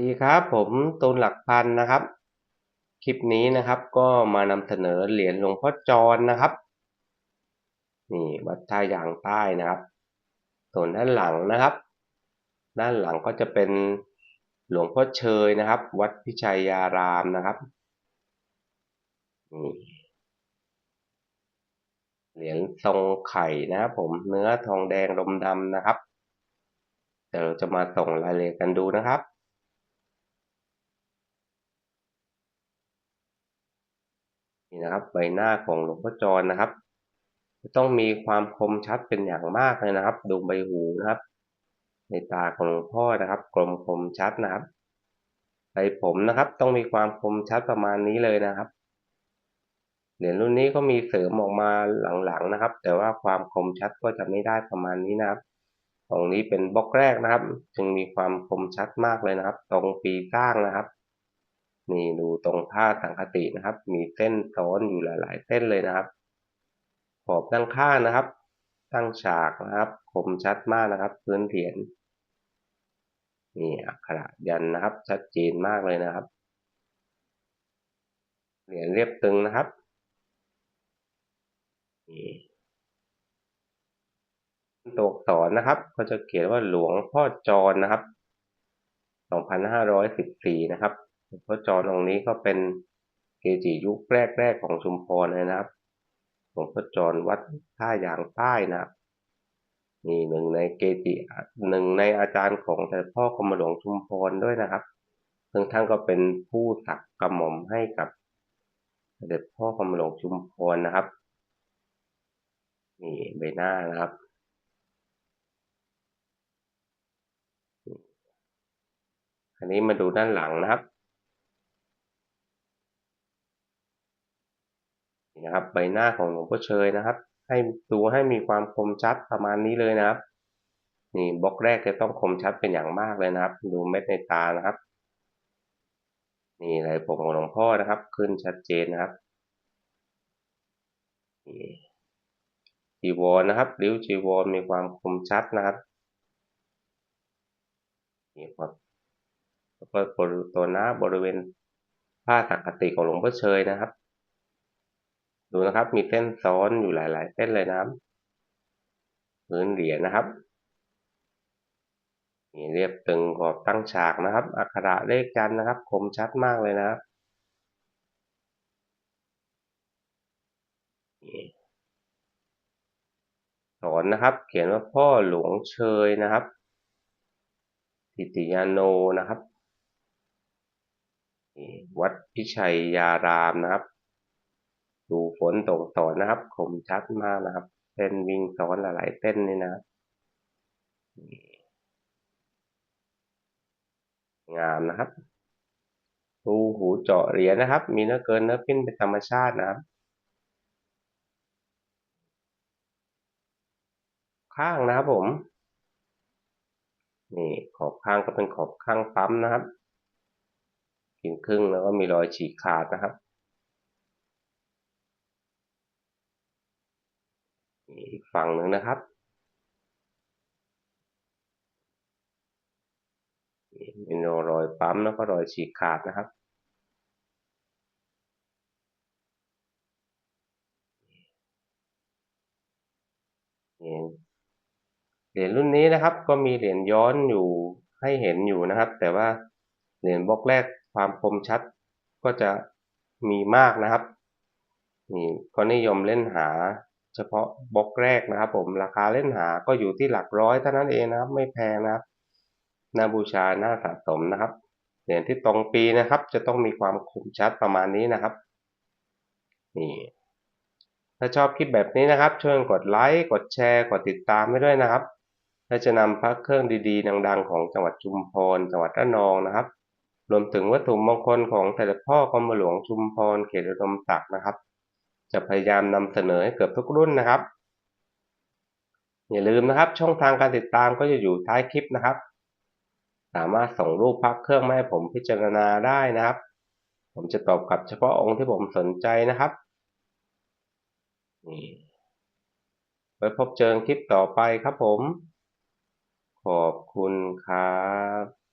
ดีครับผมตูนหลักพันนะครับ คลิปนี้นะครับก็มานำเสนอเหรียญหลวงพ่อจรนะครับนี่วัดท่ายางใต้นะครับ ส่วนด้านหลังนะครับ ด้านหลังก็จะเป็นหลวงพ่อเชยนะครับ วัดพิชัยยารามนะครับนี่เหรียญทรงไข่นะครับผมเนื้อทองแดงลมดำนะครับเดี๋ยวเราจะมาส่งรายละเอียดกันดูนะครับ นี่นะครับ ใบหน้าของหลวงพ่อจรนะครับจะต้องมีความคมชัดเป็นอย่างมากเลยนะครับดูใบหูนะครับ ในตาของหลวงพ่อนะครับ กลมคมชัดนะครับใบผมนะครับ ต้องมีความคมชัดประมาณนี้เลยนะครับเหรียญรุ่นนี้ก็มีเสริมออกมาหลังๆนะครับ แต่ว่าความคมชัดก็จะไม่ได้ประมาณนี้นะครับตรงนี้เป็นบล็อกแรกนะครับ จึงมีความคมชัดมากเลยนะครับ ตรงปีสร้างนะครับ นี่ดูตรงผ้าสังคตินะครับ มีเส้นซ้อนอยู่หลายๆ เส้นเลยนะครับ ขอบด้านข้างนะครับ ตั้งฉากนะครับ คมชัดมากนะครับ พื้นเหรียญนี่อักขระยันนะครับ ชัดเจนมากเลยนะครับ เหรียญเรียบตึงนะครับนี่ตัวอักษรนะครับ ก็จะเขียนว่าหลวงพ่อจรนะครับ 2514 นะครับ พระจรองนี้ก็เป็นเกจิยุคแรกๆของชุมพรเลยนะครับหลวงพ่อจรวัดท่ายางใต้นะครับนี่หนึ่งในเกจิหนึ่งในอาจารย์ของแต่พ่อกรมหลวงชุมพรด้วยนะครับ ซึ่งท่านก็เป็นผู้สักกระหม่อมให้กับเด็จพ่อกรมหลวงชุมพรนะครับ นี่ใบหน้านะครับอันนี้มาดูด้านหลังนะครับ นะครับใบหน้าของหลวงพ่อเชยนะครับ ให้ดูให้มีความคมชัดประมาณนี้เลยนะครับ นี่บล็อกแรกจะต้องคมชัดเป็นอย่างมากเลยนะครับ ดูเม็ดในตานะครับ นี่ลายผมของหลวงพ่อนะครับ ขึ้นชัดเจนนะครับจีวรนะครับริ้วจีวรมีความคมชัดนะครับนี่ครับแล้วก็ตัวหน้าบริเวณผ้าสังคติของหลวงพ่อเชยนะครับ ดูนะครับ มีเส้นซ้อนอยู่หลาย ๆ เส้นเลยนะครับพื้นเหรียญนะครับนี่เรียบตึงขอบตั้งฉากนะครับ อักขระเลขจันนะครับ คมชัดมากเลยนะครับสอนนะครับ เขียนว่าพ่อหลวงเชยนะครับติติยาโนนะครับ วัดพิชัยยารามนะครับ ดูฝนตกสอนะครับคมชัดมากนะครับเส้นวิ่งซ้อนหลายๆเส้นนี่นะงามนะครับรูหูเจาะเหรียญนะครับ มีเนื้อเกินเนื้อปิ้นเป็นธรรมชาตินะครับ ข้างนะครับผม นี่ขอบข้างก็เป็นขอบข้างปั๊มนะครับกินครึ่งแล้วก็มีรอยฉีกขาดนะครับอีก ฝั่งหนึ่งนะครับมีรอยปั๊มแล้วก็รอยฉีกขาดนะครับ เหรียญรุ่นนี้นะครับ ก็มีเหรียญย้อนอยู่ให้เห็นอยู่นะครับ แต่ว่าเหรียญบล็อกแรกความคมชัดก็จะมีมากนะครับนี่ก็นิยมเล่นหา เฉพาะบล็อกแรกนะครับผมราคาเล่นหาก็อยู่ที่หลักร้อยเท่านั้นเองนะครับไม่แพงนะครับน่าบูชาน่าสะสมนะครับเหรียญที่ตรงปีนะครับ จะต้องมีความคมชัดประมาณนี้นะครับนี่ถ้าชอบคลิปแบบนี้นะครับช่วยกดไลค์กดแชร์ กดติดตามให้ด้วยนะครับและจะนำพระเครื่องดีๆ ดัง ๆ ของจังหวัดชุมพรจังหวัดระนองนะครับ รวมถึงวัตถุมงคลของแต่ละพ่อกรมหลวงชุมพรเขตอุดมศักดิ์นะครับ จะพยายามนำเสนอให้เกือบทุกรุ่นนะครับ อย่าลืมนะครับ ช่องทางการติดตามก็จะอยู่ท้ายคลิปนะครับ สามารถส่งรูปพักเครื่องมาให้ผมพิจารณาได้นะครับ ผมจะตอบกลับเฉพาะองค์ที่ผมสนใจนะครับนี่ไว้พบเจอคลิปต่อไปครับผม ขอบคุณครับ